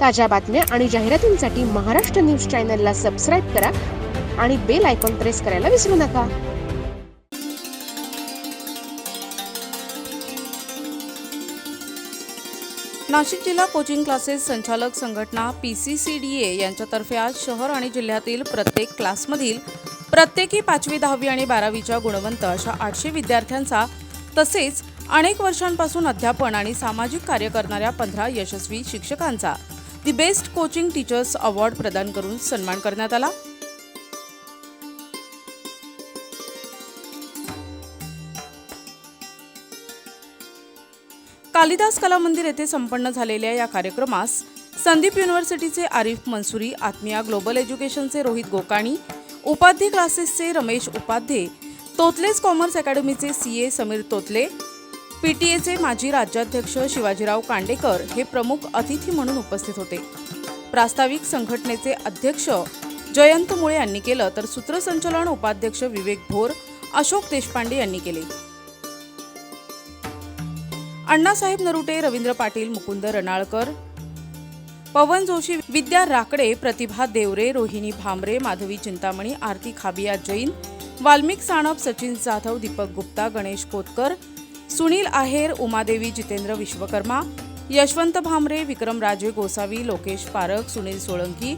ताज्या बातम्या आणि जाहिरातींसाठी महाराष्ट्र न्यूज चॅनलला सबस्क्राईब करा आणि बेल आयकॉन प्रेस करायला विसरू नका. नाशिक जिल्हा कोचिंग क्लासेस संचालक संघटना P C C D A यांच्यातर्फे आज शहर आणि जिल्ह्यातील प्रत्येक क्लासमधील प्रत्येकी पाचवी दहावी आणि बारावीच्या गुणवंत अशा आठशे विद्यार्थ्यांचा तसेच अनेक वर्षांपासून अध्यापन आणि सामाजिक कार्य करणाऱ्या पंधरा यशस्वी शिक्षकांचा the best coaching teachers award प्रदान करून सन्मान करण्यात आला. कालिदास कला मंदिर येथे संपन्न झालेल्या या कार्यक्रमास संदीप युनिव्हर्सिटीचे आरिफ मनसुरी आत्मिया ग्लोबल एज्युकेशनचे रोहित गोकाणी उपाध्ये क्लासेसचे रमेश उपाध्ये तोतलेस कॉमर्स अकॅडमीचे सी ए समीर तोतले पीटीएचे माजी राज्याध्यक्ष शिवाजीराव कांडेकर हे प्रमुख अतिथी म्हणून उपस्थित होते. प्रास्ताविक संघटनेचे अध्यक्ष जयंत मुळे यांनी केलं तर सूत्रसंचलन उपाध्यक्ष विवेक भोर अशोक देशपांडे यांनी केले. अण्णासाहेब नरुटे रवींद्र पाटील मुकुंद रणाळकर पवन जोशी विद्या राकडे प्रतिभा देवरे रोहिणी भामरे माधवी चिंतामणी आरती खाबिया जैन वाल्मिक साणप सचिन जाधव दीपक गुप्ता गणेश कोतकर सुनील आहेर उमादेवी जितेंद्र विश्वकर्मा यशवंत भामरे विक्रम राजे गोसावी लोकेश पारख सुनील सोळंकी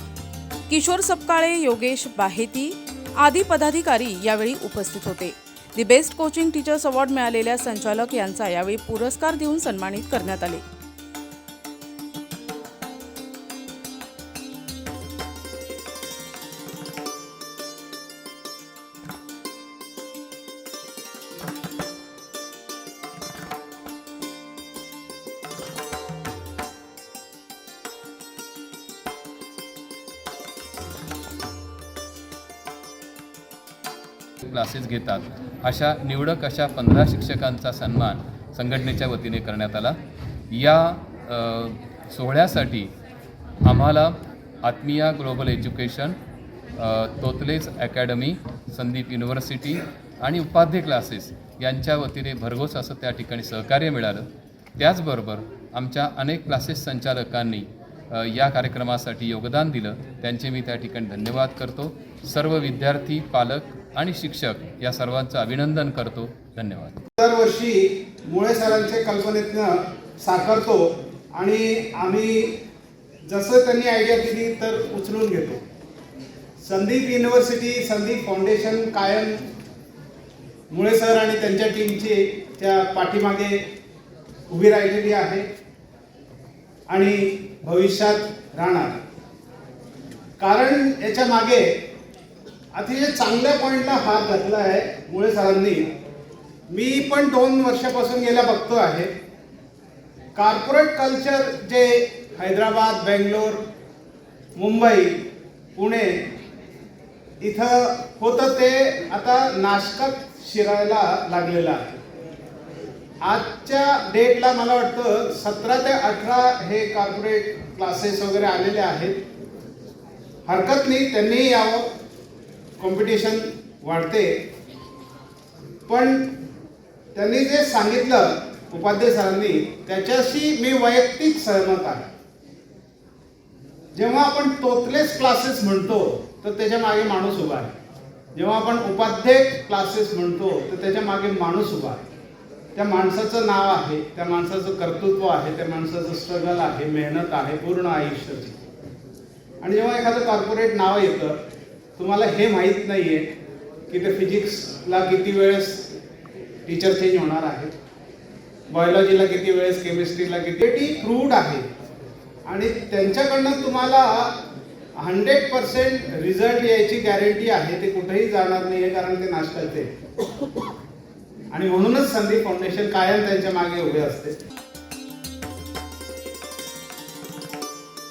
किशोर सपकाळे योगेश बाहेती आदी पदाधिकारी यावेळी उपस्थित होते. दि बेस्ट कोचिंग टीचर्स अवॉर्ड मिळालेल्या संचालक यांचा यावेळी पुरस्कार देऊन सन्मानित करण्यात आले. क्लासेस घेतात. अशा निवडक अशा पंधरा शिक्षकांचा सन्मान संघटनेच्या वतीने करण्यात आला. या सोहळ्यासाठी आम्हाला Atmiya global education Totle's academy Sandeep university आणि उपाध्ये क्लासेस यांच्या वतीने भरघोस असं त्या ठिकाणी सहकार्य मिळालं. त्याचबरोबर आमच्या अनेक क्लासेस संचालकांनी या कार्यक्रमासाठी योगदान दिलं. त्यांचे मी त्या ठिकाणी धन्यवाद करतो. सर्व विद्यार्थी पालक आणि शिक्षक या सर्वांचं अभिनंदन करतो. धन्यवाद. दरवर्षी मुळे सरांच्या कल्पनेतनं साकारतो आणि आम्ही जसं त्यांनी आयडिया दिली तर उचलून घेतो. संदीप युनिव्हर्सिटी संदीप फाउंडेशन कायम मुळे सर आणि त्यांच्या टीमची त्या पाठीमागे उभी राहिलेली आहे आणि भविष्यात राहणार. कारण याच्या मागे अतिशय चांगल्या पॉईंटला हात घातला आहे मुळे सरांनी. मी पण दोन वर्षापासून गेल्या बघतो आहे. कॉर्पोरेट कल्चर जे हैदराबाद बेंगलोर मुंबई पुणे इथं होतं ते आता नाशकात शिरायला लागलेलं आहे. आजच्या डेटला मला वाटतं सतरा ते अठरा हे कॉर्पोरेट क्लासेस वगैरे आलेले आहेत. हरकत नाही त्यांनीही यावं. कॉम्पिटिशन वाढते. पण त्यांनी जे सांगितलं उपाध्याय सरांनी त्याच्याशी मी वैयक्तिक सहमत आहे. जेव्हा आपण तोतलेच क्लासेस म्हणतो तर त्याच्यामागे माणूस उभा आहे. जेव्हा आपण उपाध्याय क्लासेस म्हणतो तर त्याच्यामागे माणूस उभा आहे. त्या माणसाचं नाव आहे त्या माणसाचं कर्तृत्व आहे त्या माणसाचं स्ट्रगल आहे मेहनत आहे पूर्ण आयुष्याची. आणि जेव्हा एखादं कॉर्पोरेट नाव येतं तुम्हाला हे माहीत नाही आहे की ते फिजिक्सला किती वेळेस टीचर चेंज होणार आहे? बायोलॉजीला किती वेळेस केमिस्ट्रीला किती? टी प्रूड आहे. आणि त्यांच्याकडनं तुम्हाला हंड्रेड पर्सेंट रिझल्ट यायची गॅरंटी आहे ते कुठेही जाणार नाही आहे कारण ते नाश करते आणि म्हणूनच संदीप फाउंडेशन कायम त्यांच्या मागे उभे असते.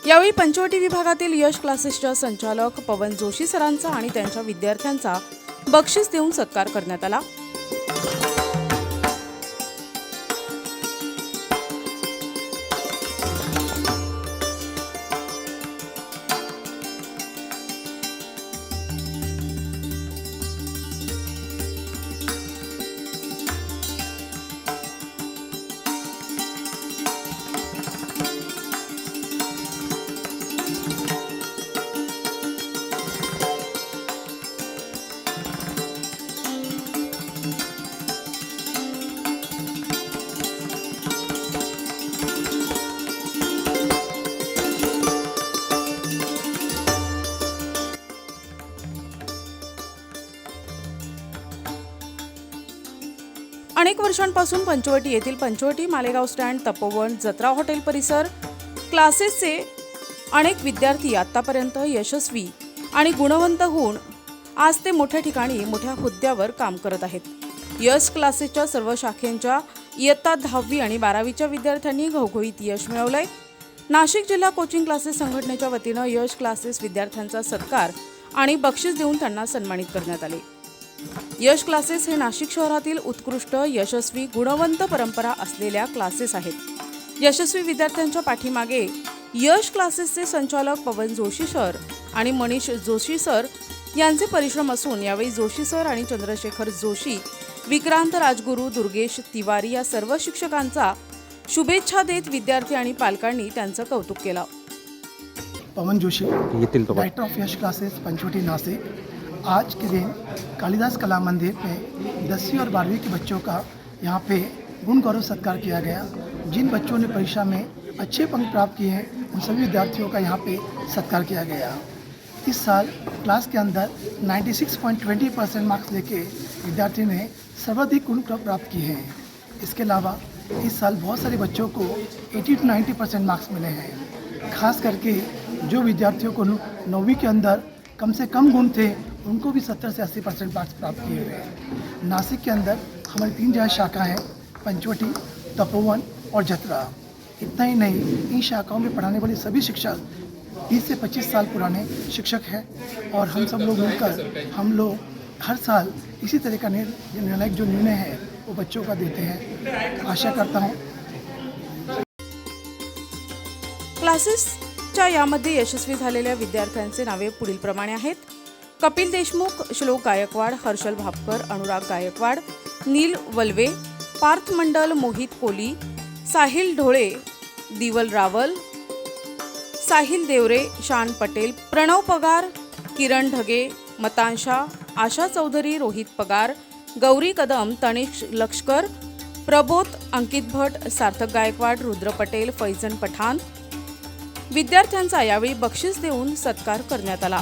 यावेळी पंचवटी विभागातील यश क्लासेसच्या संचालक पवन जोशी सरांचा आणि त्यांच्या विद्यार्थ्यांचा बक्षीस देऊन सत्कार करण्यात आला. अनेक वर्षांपासून पंचवटी येथील पंचवटी मालेगाव स्टँड तपोवन जत्रा हॉटेल परिसर क्लासेसचे अनेक विद्यार्थी आतापर्यंत यशस्वी आणि गुणवंत होऊन आज ते मोठ्या ठिकाणी मोठ्या हुद्द्यावर काम करत आहेत. यश क्लासेसच्या सर्व शाखेंच्या इयत्ता दहावी आणि बारावीच्या विद्यार्थ्यांनी घवघवीत यश मिळवलंय. नाशिक जिल्हा कोचिंग क्लासेस संघटनेच्या वतीनं यश क्लासेस विद्यार्थ्यांचा सत्कार आणि बक्षीस देऊन त्यांना सन्मानित करण्यात आले. यश क्लासेस हे नाशिक शहरातील उत्कृष्ट यशस्वी गुणवंत परंपरा असलेल्या क्लासेस आहेत. यशस्वी विद्यार्थ्यांच्या पाठीमागे यश क्लासेसचे संचालक पवन जोशी सर आणि मनीष जोशी सर यांचे परिश्रम असून यावेळी जोशी सर आणि चंद्रशेखर जोशी विक्रांत राजगुरू दुर्गेश तिवारी या सर्व शिक्षकांचा शुभेच्छा देत विद्यार्थी आणि पालकांनी त्यांचं कौतुक केलं. Pawan Joshi director of Yash classes Panchavati Nashik. आज के दिन कालिदास कला मंदिर में दसवीं और बारहवीं के बच्चों का यहाँ पे गुण गौरव सत्कार किया गया। जिन बच्चों ने परीक्षा में अच्छे अंक प्राप्त किए हैं, उन सभी विद्यार्थियों का यहाँ पे सत्कार किया गया। इस साल क्लास के अंदर 96.20 परसेंट मार्क्स लेके विद्यार्थी ने सर्वाधिक गुण प्राप्त किए हैं। इसके अलावा इस साल बहुत सारे बच्चों को 80 टू 90 परसेंट मार्क्स मिले हैं। खास करके जो विद्यार्थियों को नौवीं के अंदर कम से कम गुण थे, उनको भी 70 से 80 परसेंट मार्क्स प्राप्त किए हुए नासिक के अंदर हमारी तीन जगह शाखा हैं, पंचवटी, तपोवन और जतरा। इतना ही नहीं, इन शाखाओं में पढ़ाने वाले सभी शिक्षक 20 से 25 साल पुराने शिक्षक हैं और हम सब लोग मिलकर हम लोग हर साल इसी तरह का निर्णय निर्णायक जो निर्णय है, वो बच्चों का देते हैं। आशा करता हूँ। क्लासेसच्या यामध्ये यशस्वी झालेल्या विद्यार्थ्यांचे नावे पुढीलप्रमाणे आहेत. कपिल देशमुख श्लोक गायकवाड हर्षल भापकर अनुराग गायकवाड नील वल्वे पार्थ मंडल मोहित कोली साहिल ढोळे दिवल रावल साहिल देवरे शान पटेल प्रणव पगार किरण ढगे मतांशा आशा चौधरी रोहित पगार गौरी कदम तनिष लष्कर प्रबोध अंकित भट सार्थक गायकवाड रुद्र पटेल फैजन पठाण विद्यार्थ्यांचा यावेळी बक्षीस देऊन सत्कार करण्यात आला.